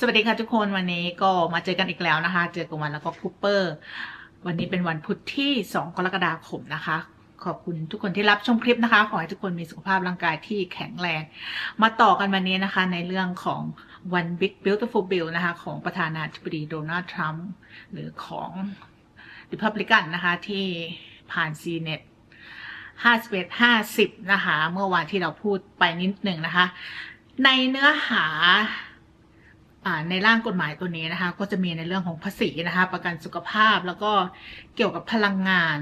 สวัสดีค่ะทุกคนวันนี้ก็มาเจอกันอีกแล้วนะคะ เจอกับวันแล้วก็คูเปอร์ วันนี้เป็นวันพุธที่ 2 กรกฎาคมนะคะ ขอบคุณทุกคนที่รับชมคลิปนะคะ ขอให้ทุกคนมีสุขภาพร่างกายที่แข็งแรง มาต่อกันวันนี้นะคะ ในเรื่องของ One Big Beautiful Bill นะคะ ของประธานาธิบดีโดนัลด์ทรัมป์หรือของ Republican นะคะที่ผ่านซีเนต51 50นะคะ เมื่อวานที่เราพูดไปนิดหนึ่งนะคะ ในเนื้อหา ในร่างกฎหมายตัวนี้นะคะ ก็จะมีในเรื่องของภาษีนะคะ ประกันสุขภาพแล้วก็เกี่ยวกับพลังงาน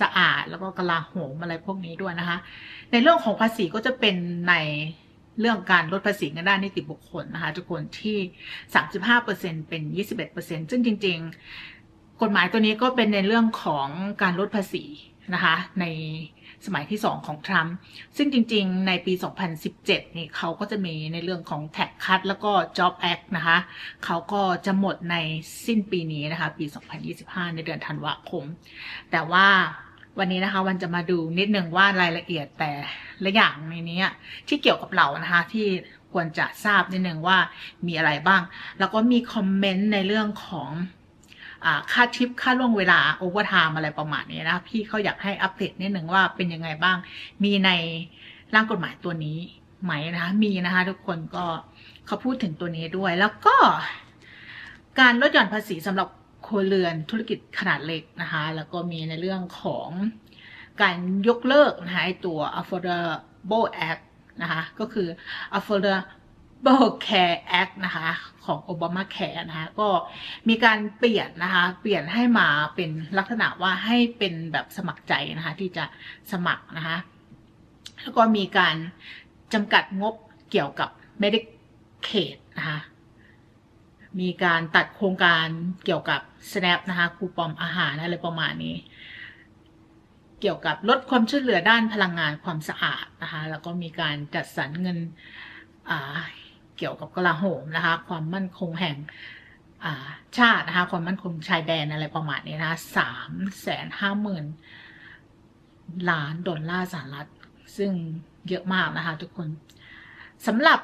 สะอาด แล้วก็กลาโหมอะไรพวกนี้ด้วยนะคะ ในเรื่องของภาษีก็จะเป็นในเรื่องการลดภาษีเงินได้นิติบุคคลนะคะทุกคนที่ 35%เป็น 21%ซึ่งจริง ๆ กฎหมายตัวนี้ก็เป็นในเรื่องของการลดภาษี นะคะในสมัยที่ 2 ของทรัมป์ซึ่งจริงๆ ในปี 2017 นี่เขาก็จะมีในเรื่องของ tax cut แล้วก็ job act นะคะเขาก็จะหมดในสิ้นปีนี้นะคะ ปี 2025 ในเดือนธันวาคม แต่ว่าวันนี้นะคะวันจะมาดูนิดนึงว่ารายละเอียดแต่ละอย่างในนี้ที่เกี่ยวกับเรานะคะที่ควรจะทราบนิดนึงว่ามีอะไรบ้าง แล้วก็มีคอมเมนต์ในเรื่องของ ค่าทิปค่าล่วงเวลาโอเวอร์ไทม์อะไรประมาณนี้นะพี่เขาอยากให้อัปเดตนิดหนึ่งว่าเป็นยังไงบ้าง มีในร่างกฎหมายตัวนี้ไหมนะคะมีนะคะทุกคนก็เขาพูดถึงตัวนี้ด้วย แล้วก็ การลดหย่อนภาษีสำหรับครัวเรือนธุรกิจขนาดเล็กนะคะ แล้วก็มีในเรื่องของการยกเลิกนะคะตัว Affordable Act นะคะ ก็คือ Affordable Care Act นะคะของ Obama Care นะคะก็มีการเปลี่ยนนะคะ เปลี่ยนให้มาเป็นลักษณะว่าให้เป็นแบบสมัครใจนะคะ ที่จะสมัครนะคะ แล้วก็มีการจำกัดงบเกี่ยวกับ Medicaid นะคะ มีการตัดโครงการเกี่ยวกับ SNAP นะคะคูปองอาหารอะไรประมาณนี้ เกี่ยวกับลดความช่วยเหลือด้านพลังงานความสะอาดนะคะ แล้วก็มีการจัดสรรเงิน เกี่ยวกับกลาโหมนะคะ ความมั่นคงแห่งาชาตินะคะ ความมั่นคงชายแดนอะไรประมาณนี้นะคะสามแสนห้าหมื่นล้านดอลลาร์สหรัฐ ซึ่งเยอะมากนะคะทุกคนสำหรับ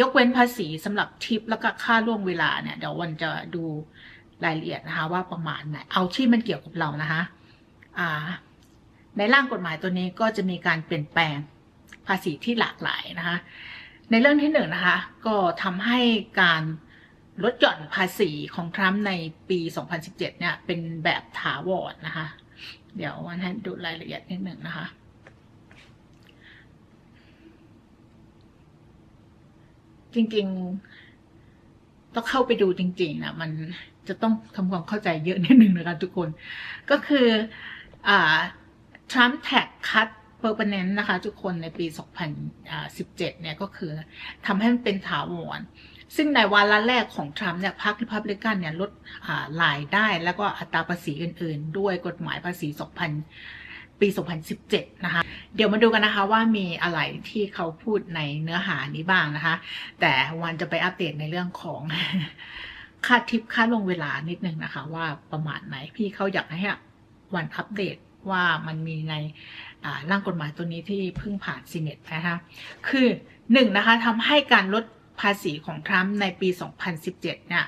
ยกเว้นภาษีสำหรับทิปแล้วก็ค่าล่วงเวลาเนี่ย เดี๋ยววันจะดูรายละเอียดนะคะ ว่าประมาณไหน เอาที่มันเกี่ยวกับเรานะคะในร่างกฎหมายตัวนี้ก็จะมีการเปลี่ยนแปลงภาษีที่หลากหลายนะคะ ในเรื่องที่หนึ่งนะคะ ก็ทำให้การลดหย่อนภาษีของทรัมป์ในปี 2017 เนี่ย เป็นแบบถาวรนะคะ เดี๋ยววันให้ดูรายละเอียดนิดหนึ่งนะคะ จริงๆ ต้องเข้าไปดูจริงๆนะมันจะต้องทำความเข้าใจเยอะนิดหนึ่งนะคะทุกคน ก็คืออทรัมป์แท็กคัต เปอร์เ n นนนะคะ ทุกคนในปี 2017 เนี่ยก็คือทำให้มันเป็นถาวร ซึ่งในวาระแรกของทรัมป์เนี่ยพรรคริพับลิกันเนี่ยลดรายได้แล้วก็อัตราภาษีอื่น ๆ ด้วยกฎหมายภาษี 2000 ปี 2017 นะคะ เดี๋ยวมาดูกันนะคะว่ามีอะไรที่เขาพูดในเนื้อหานี้บ้างนะคะ แต่วันจะไปอัปเดตในเรื่องของค่าทิปค่าลงเวลานิดนึงนะคะ ว่าประมาณไหนพี่เขาอยากให้วันอัปเดต ว่ามันมีในร่างกฎหมายตัวนี้ที่เพิ่งผ่านซีเนตนะคะคือหนึ่งนะคะทำให้การลดภาษีของทรัมป์ในปี 2017 เนี่ย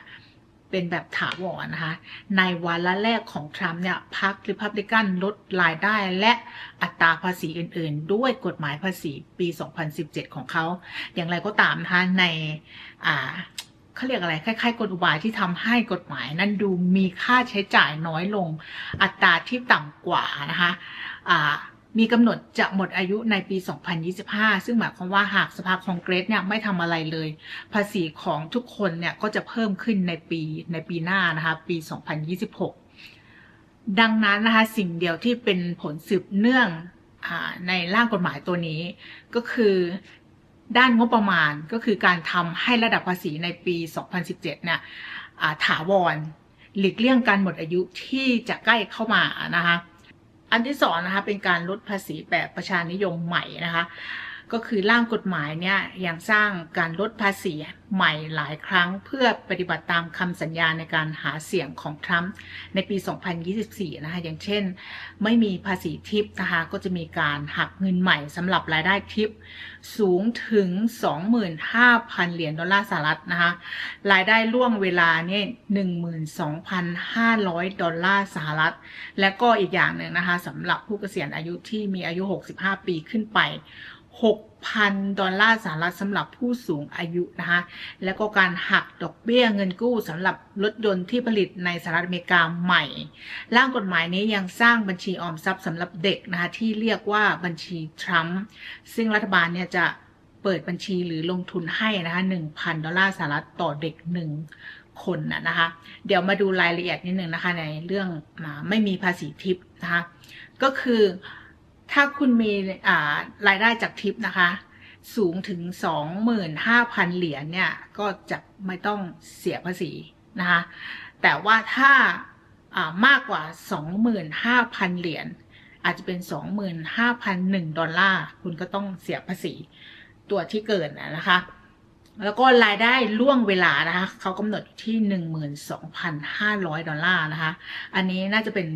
เป็นแบบถาวรนะคะ ในวาระแรกของทรัมป์เนี่ยพรรคริพับลิกันลดรายได้และอัตราภาษีอื่น ๆ ด้วยกฎหมายภาษีปี 2017 ของเขา อย่างไรก็ตามนะคะใน เขาเรียกอะไรคล้ายๆกลอุบายที่ทำให้กฎหมายนั้นดูมีค่าใช้จ่ายน้อยลง อัตราที่ต่ำกว่านะคะมีกำหนดจะหมดอายุในปี 2025 ซึ่งหมายความว่าหากสภาคองเกรสเนี่ยไม่ทำอะไรเลย ภาษีของทุกคนเนี่ยก็จะเพิ่มขึ้นในปีในปีหน้านะคะ ปี 2026 ดังนั้นนะคะสิ่งเดียวที่เป็นผลสืบเนื่องอในร่างกฎหมายตัวนี้ ก็คือ ด้านงบประมาณก็คือการทำให้ระดับภาษีในปี 2017 เนี่ยถาวร หลีกเลี่ยงการหมดอายุที่จะใกล้เข้ามานะคะ อันที่สองนะคะเป็นการลดภาษีแบบประชานิยมใหม่นะคะ ก็คือร่างกฎหมายเนี่ยยังสร้างการลดภาษีใหม่หลายครั้งเพื่อปฏิบัติตามคำสัญญาในการหาเสียงของทรัมป์ในปี 2024 นะคะอย่างเช่น ไม่มีภาษีทิปนะคะก็จะมีการหักเงินใหม่สำหรับรายได้ทิป สูงถึง 25,000 เหรียญดอลลาร์สหรัฐนะคะรายได้ล่วงเวลาเนี่ย12,500 ดอลลาร์สหรัฐ และก็อีกอย่างหนึ่งนะคะสำหรับผู้เกษียณอายุที่มีอายุ 65 ปีขึ้นไป 6,000 ดอลลาร์สหรัฐสำหรับผู้สูงอายุนะคะ แล้วก็การหักดอกเบี้ยเงินกู้สำหรับรถยนต์ที่ผลิตในสหรัฐอเมริกาใหม่ ร่างกฎหมายนี้ยังสร้างบัญชีออมทรัพย์สำหรับเด็กนะคะที่เรียกว่าบัญชีทรัมป์ซึ่งรัฐบาลเนี่ยจะเปิดบัญชีหรือลงทุนให้นะคะ1,000 ดอลลาร์สหรัฐต่อเด็ก1คนนะนะคะ เดี๋ยวมาดูรายละเอียดนิดนึงนะคะในเรื่องไม่มีภาษีทิปนะคะ ก็คือ ถ้าคุณมีรายได้จากทิปนะคะ สูงถึง 25,000 เหรียญเนี่ย ก็จะไม่ต้องเสียภาษีนะคะ แต่ว่าถ้าามากกว่า 25,000 เหรียญอาจจะเป็น 25,001 ดอลลาร์ คุณก็ต้องเสียภาษีตัวที่เกินนะคะ แล้วก็รายได้ล่วงเวลานะคะ เขากำหนดที่ 12,500 ดอลลาร์นะคะ อันนี้น่าจะเป็น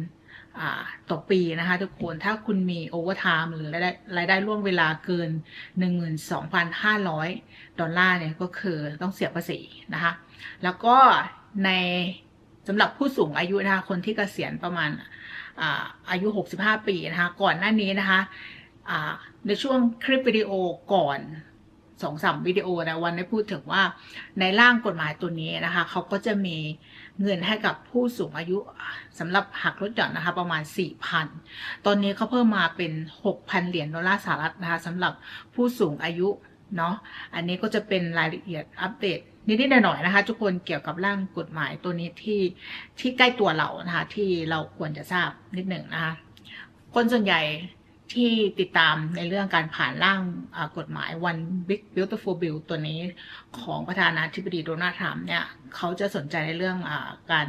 ต่อปีนะคะทุกคนถ้าคุณมีโอเวอร์ไทม์หรือรายได้รายได้ล่วงเวลาเกิน 12,500 ดอลลาร์เนี่ยก็คือต้องเสียภาษีนะคะ แล้วก็ในสำหรับผู้สูงอายุนะคะคนที่เกษียณประมาณอาอายุ 65 ปีนะคะ ก่อนหน้านี้นะคะในช่วงคลิปวิดีโอก่อนสองสามวิดีโอนะวันได้พูดถึงว่าในร่างกฎหมายตัวนี้นะคะเขาก็จะมี เงินให้กับผู้สูงอายุสำหรับหักลดหย่อนนะคะ ประมาณ 4,000 ตอนนี้เขาเพิ่มมาเป็น 6,000 เหรียญดอลลาร์สหรัฐนะคะสำหรับผู้สูงอายุเนาะอันนี้ก็จะเป็นรายละเอียดอัปเดตนิดๆหน่อยๆนะคะ ทุกคนเกี่ยวกับร่างกฎหมายตัวนี้ที่ที่ใกล้ตัวเรานะคะ ที่เราควรจะทราบนิดหนึ่งนะคะ คนส่วนใหญ่ ที่ติดตามในเรื่องการผ่านร่างกฎหมาย One Big Beautiful Bill ตัวนี้ของประธานาธิบดีโดนัลด์ทรัมป์เนี่ยเขาจะสนใจในเรื่องอการ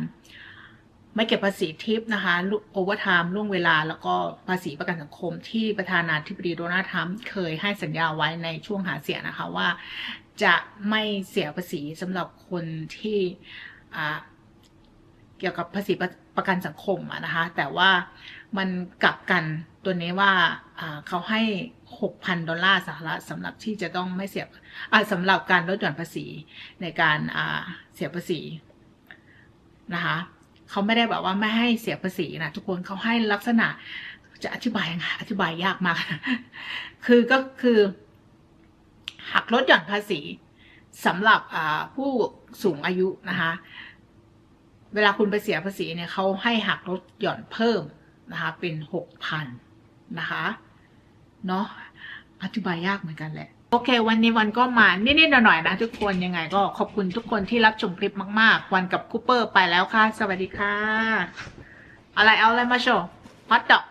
ไม่เก็บภาษีทิปนะคะโอเวอร์ไทม์ล่วงเวลา แล้วก็ภาษีประกันสังคมที่ประธานาธิบดีโดนัลด์ทรัมป์เคยให้สัญญาไว้ในช่วงหาเสียงนะคะว่า จะไม่เสียภาษีสำหรับคนที่เกี่ยวกับภาษีประกันสังคมนะคะแต่ว่า มันกลับกันตัวนี้ว่าเขาให้ 6,000 ดอลลาร์สหรัฐสำหรับที่จะต้องไม่เสียสำหรับการลดหย่อนภาษีในการเสียภาษีนะคะเขาไม่ได้แบบว่าไม่ให้เสียภาษีนะทุกคนเขาให้ลักษณะจะอธิบายยังไงอธิบายยากมาก คือก็คือหักลดหย่อนภาษีสำหรับผู้สูงอายุนะคะ เวลาคุณไปเสียภาษีเนี่ยเขาให้หักลดหย่อนเพิ่ม นะคะเป็นหกพันนะคะเนาะอธิบายยากเหมือนกันแหละ โอเค วันนี้วันก็มานิดๆหน่อยๆนะ ทุกคนยังไงก็ขอบคุณทุกคนที่รับชมคลิปมาก ๆ วันกับคูเปอร์ไปแล้วค่ะ สวัสดีค่ะ อะไรเอาอะไรมาโชว์ฮอตดอก